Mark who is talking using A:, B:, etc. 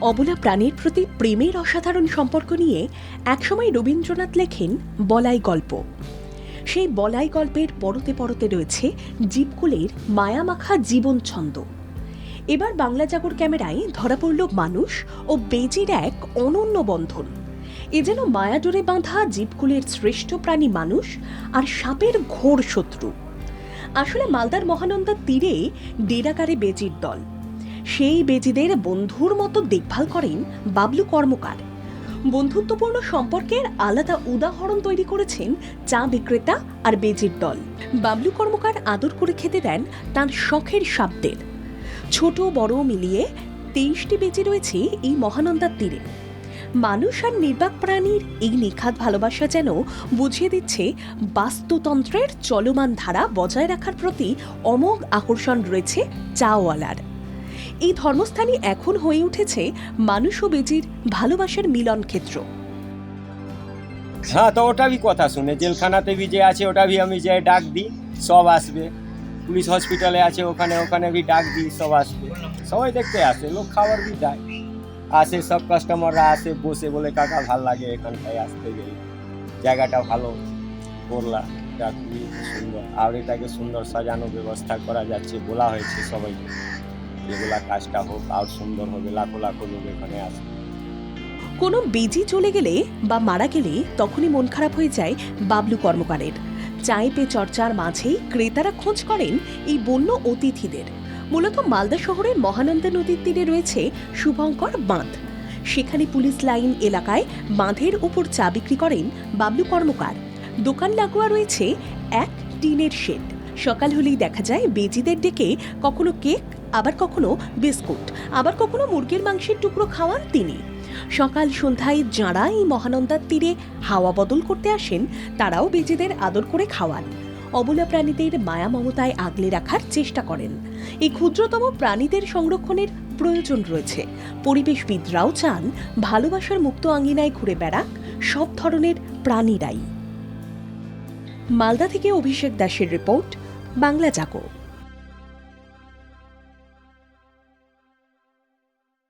A: অবলা প্রাণীর প্রতি প্রেমের অসাধারণ সম্পর্ক নিয়ে একসময় রবীন্দ্রনাথ লেখেন বলাই গল্প। সেই বলাই গল্পের পরতে পরতে রয়েছে জীবকুলের মায়ামাখা জীবন ছন্দ। এবার বাংলা জাগর ক্যামেরায় ধরা পড়ল মানুষ ও বেজির এক অনন্য বন্ধন। এ যেন মায়াডোরে বাঁধা জীবকুলের শ্রেষ্ঠ প্রাণী মানুষ আর সাপের ঘোর শত্রু। আসলে মালদার মহানন্দার তীরে ডেরাকারে বেজির দল। সেই বেজিদের বন্ধুর মতো দেখভাল করেন বাবলু কর্মকার। বন্ধুত্বপূর্ণ সম্পর্কের আলাদা উদাহরণ তৈরি করেছেন চা বিক্রেতা আর বেজির দল। বাবলু কর্মকার আদর করে খেতে দেন তার শখের সাপদের। ছোট বড় মিলিয়ে তেইশটি বেজি রয়েছে এই মহানন্দার তীরে। মানুষ আর নির্বাক প্রাণীর এই নিখাত ভালোবাসা যেন বুঝিয়ে দিচ্ছে বাস্তুতন্ত্রের চলমান ধারা বজায় রাখার প্রতি অমোঘ আকর্ষণ রয়েছে চাওয়ালার। এই ধর্মস্থানই এখন হয়ে উঠেছে মানুষ ও বেজির ভালোবাসার মিলন ক্ষেত্র
B: হ্যাঁ তো ওটা ভি কথা শুনে, জেলখানাতে ভি যে আছে, ওটা ভি আমি যে ডাক দিই, সব আসবে। পুলিশ হসপিটালে আছে, ওখানে ওখানে ভি ডাক দিই, সব আসবে। সবাই দেখতে আসে, লোক খাবার ভি দেয় আসে, সব কাস্টমাররা আসে, বসে বলে, কাকা, ভালো লাগে এখানটায় আসতে গেলে। জায়গাটা ভালো। করলা, এটা খুবই সুন্দর। আর এটাকে সুন্দর সাজানো ব্যবস্থা করা যাচ্ছে বলা হয়েছে সবাইকে। এগুলা কাজটা হোক, আর সুন্দর হবে, লাখো লাখো লোক এখানে আসবে।
A: কোনো বেজি চলে গেলে বা মারা গেলে তখনই মন খারাপ হয়ে যায় বাবলু কর্মকারের। চায়ে পে চর্চার মাঝেই ক্রেতারা খোঁজ করেন এই বন্য অতিথিদের। মূলত মালদা শহরের মহানন্দা নদীর তীরে রয়েছে শুভঙ্কর বাঁধ। সেখানে পুলিশ লাইন এলাকায় বাঁধের উপর চা বিক্রি করেন বাবলু কর্মকার। দোকান লাগোয়া রয়েছে এক টিনের শেড। সকাল হলেই দেখা যায় বেজিদের ডেকে কখনো কেক, আবার কখনো বিস্কুট, আবার কখনো মুরগির মাংসের টুকরো খাওয়ান তিনি। সকাল সন্ধ্যায় যাঁরা এই মহানন্দার তীরে হাওয়া বদল করতে আসেন, তারাও বেজেদের আদর করে খাওয়ান। অবলা প্রাণীদের মায়া মমতায় আগলে রাখার চেষ্টা করেন। এই ক্ষুদ্রতম প্রাণীদের সংরক্ষণের প্রয়োজন রয়েছে। পরিবেশবিদরাও চান ভালোবাসার মুক্ত আঙ্গিনায় ঘুরে বেড়াক সব ধরনের প্রাণীরাই। মালদা থেকে অভিষেক দাসের রিপোর্ট বাংলা জাগো।